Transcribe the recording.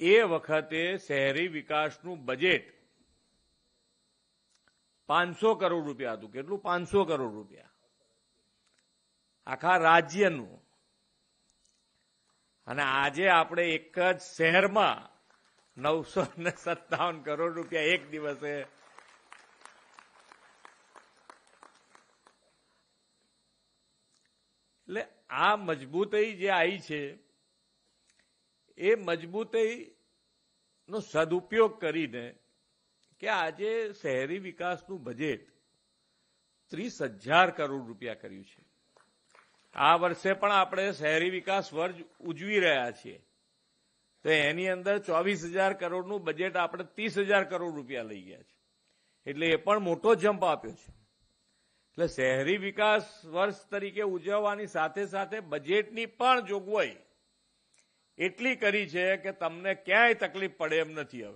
એ વખતે શહેરી વિકાસનું બજેટ પાંચસો કરોડ રૂપિયા હતું. કેટલું? પાંચસો કરોડ રૂપિયા. આખા રાજ્યનું. અને આજે આપણે એક જ શહેરમાં નવસો ને સત્તાવન કરોડ રૂપિયા એક દિવસે એટલે આ મજબૂતાઈ જે આવી છે એ મજબૂતાઈનો સદુપયોગ કરીને કે આજે શહેરી વિકાસનું બજેટ ત્રીસ હજાર કરોડ રૂપિયા કર્યું છે. આ વર્ષે પણ આપણે શહેરી વિકાસ વર્ષ ઉજવી રહ્યા છીએ. તો એની અંદર ચોવીસ હજાર કરોડનું બજેટ આપણે ત્રીસ હજાર કરોડ રૂપિયા લઈ ગયા છે. એટલે એ પણ મોટો જમ્પ આપ્યો છે. એટલે શહેરી વિકાસ વર્ષ તરીકે ઉજવવાની સાથે સાથે બજેટની પણ જોગવાઈ એટલી કરી છે કે તમને ક્યાંય તકલીફ પડે એમ નથી હવે.